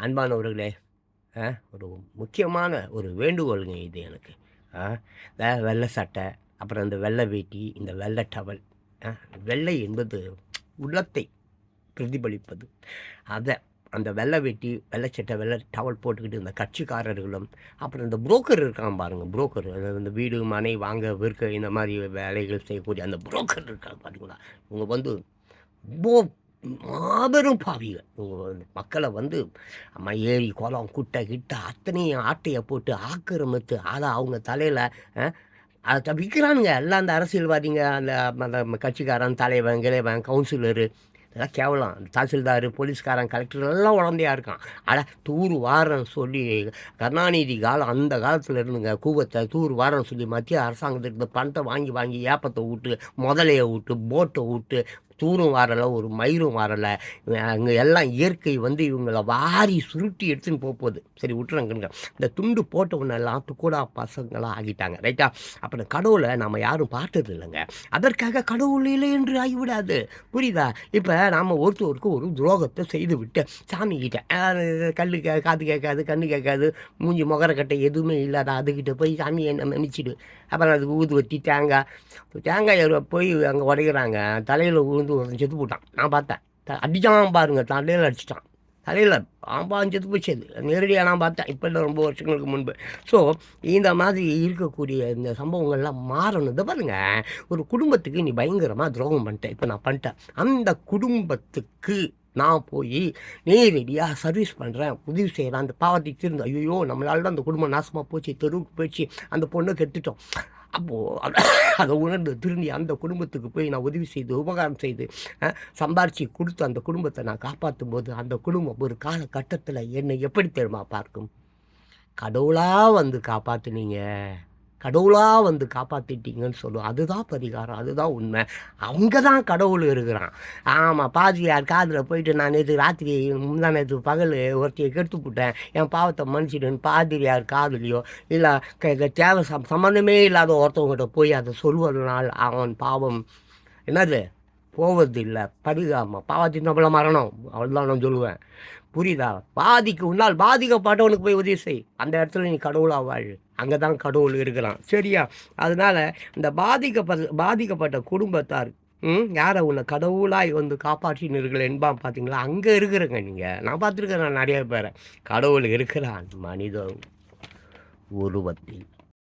அன்பானவர்களே ஆ, ஒரு முக்கியமான ஒரு வேண்டுகோளுங்க இது எனக்கு. ஆ, வெள்ளை சட்டை அப்புறம் இந்த வெள்ளை வேட்டி இந்த வெள்ளை டவல் ஆ, வெள்ளை என்பது உள்ளத்தை பிரதிபலிப்பது. அதை அந்த வெள்ளை வெட்டி வெள்ளை சட்டை வெள்ளை டவல் போட்டுக்கிட்டு இந்த கட்சிக்காரர்களும் அப்புறம் இந்த புரோக்கர் இருக்கான் பாருங்கள் புரோக்கர் இந்த வீடு மனை வாங்க விற்க இந்த மாதிரி வேலைகள் செய்யக்கூடிய அந்த புரோக்கர் இருக்காங்க பார்த்தீங்களா இவங்க வந்து மாபெரும் பாவிகள். மக்களை வந்து அம்மா ஏரி குளம் குட்டை கிட்ட அத்தனையும் ஆட்டையை போட்டு ஆக்கிரமித்து அதை அவங்க தலையில் அதை விற்கிறானுங்க எல்லாம் அந்த அரசியல்வாதிங்க அந்த அந்த கட்சிக்காரன் தலைவன் கிளைவன் கவுன்சிலரு இதெல்லாம் கேவலம். தாசில்தார் போலீஸ்காரன் கலெக்டர் எல்லாம் உடந்தையாக இருக்கான். அட தூர் வாரம் சொல்லி கருணாநிதி காலம் அந்த காலத்தில் இருந்துங்க கூவத்தை தூர் வாரம் சொல்லி மத்திய அரசாங்கத்துக்கு பணத்தை வாங்கி வாங்கி ஏப்பத்தை விட்டு முதலையை விட்டு போட்டை விட்டு தூரும் வரலை ஒரு மயிரும் வரலை. அங்கே எல்லாம் இயற்கை வந்து இவங்களை வாரி சுருட்டி எடுத்துன்னு போக போகுது சரி விட்டுறங்க இந்த துண்டு போட்டவனெல்லாம் துக்கூடா பசங்களாக ஆகிட்டாங்க ரைட்டா அப்புறம் கடவுளை நம்ம யாரும் பார்த்தது இல்லைங்க. அதற்காக கடவுள் இல்லை என்று ஆகிவிடாது. புரியுதா? இப்போ நாம் ஒருத்தருக்கு ஒரு துரோகத்தை செய்து விட்டு சாமி கிட்ட கல் கே காது கேட்காது கண்ணு கேட்காது மூஞ்சி முகரக்கட்டை எதுவுமே இல்லாத அதுக்கிட்ட போய் சாமியை நம்ம நினச்சிடு அப்புறம் அதுக்கு ஊதுவத்தி தேங்காய் தேங்காய் போய் அங்கே உடைக்கிறாங்க தலையில் வந்து ஒருத்தன் செத்து போட்டான். நான் பார்த்தேன். த- அடிச்சான் பாருங்க. தலையில் அடிச்சிட்டான். தலையில் ஆம்பான் செத்து போச்சு. அது நேரடியாக நான் பார்த்தேன். இப்போ இல்லை ரொம்ப வருஷங்களுக்கு முன்பு. ஸோ இந்த மாதிரி இருக்கக்கூடிய இந்த சம்பவங்கள்லாம் மாறணும் இதை ஒரு குடும்பத்துக்கு நீ பயங்கரமாக துரோகம் பண்ணிட்டேன் இப்போ நான் பண்ணிட்டேன். அந்த குடும்பத்துக்கு நான் போய் நேரடியாக சர்வீஸ் பண்ணுறேன் உதவி செய்கிறேன் அந்த பாவத்தை திருந்த ஐயோ நம்மளால தான் அந்த குடும்பம் நாசமாக போச்சு. தெருவுக்கு போயிடுச்சு. அந்த பொண்ணை கெட்டுட்டோம். அப்போது அதை உணர்ந்து திரும்பி அந்த குடும்பத்துக்கு போய் நான் உதவி செய்து உபகாரம் செய்து சம்பாரித்து கொடுத்து அந்த குடும்பத்தை நான் காப்பாற்றும் போது அந்த குடும்பம் ஒரு காலகட்டத்தில் என்னை எப்படி தெரியுமா பார்க்கும்? கடவுளாக வந்து காப்பாற்றுனீங்க கடவுளாக வந்து காப்பாற்றிட்டீங்கன்னு சொல்லுவோம் அதுதான் பரிகாரம் அதுதான் உண்மை. அவங்க தான் கடவுள் இருக்கிறான். ஆமாம் பாதிரியார் காதில் போயிட்டு நான் நேற்று ராத்திரி முந்தா நேற்று பகல் ஒருத்தையை கெடுத்து போட்டேன் என் பாவத்தை மன்னிச்சிடுன்னு பாதிரியார் காதுலையோ இல்லை தேவை சம் சம்மந்தமே இல்லாத ஒருத்தவங்ககிட்ட போய் அதை சொல்வதனால் அவன் பாவம் என்னது? போவதில்லை. படுகாம பாவத்தின் நம்மள மரணம். அவ்வளோதான் நான் சொல்லுவேன். புரியுதா? பாதிக்கு உன்னால் பாதிக்கப்பட்டவனுக்கு போய் உதவி செய். அந்த இடத்துல நீ கடவுளாக வாழ். அங்கே தான் கடவுள் இருக்கிறான். சரியா? அதனால் இந்த பாதிக்கப்பட்ட பாதிக்கப்பட்ட குடும்பத்தார் ம் யாரை உன்னை கடவுளாய் வந்து காப்பாற்றினீர்கள் என்பான் பார்த்தீங்களா அங்கே இருக்கிறங்க நீங்கள் நான் பார்த்துருக்கேன் நான் நிறைய பேரை. கடவுள் இருக்கிறான் மனித உருவத்தில்.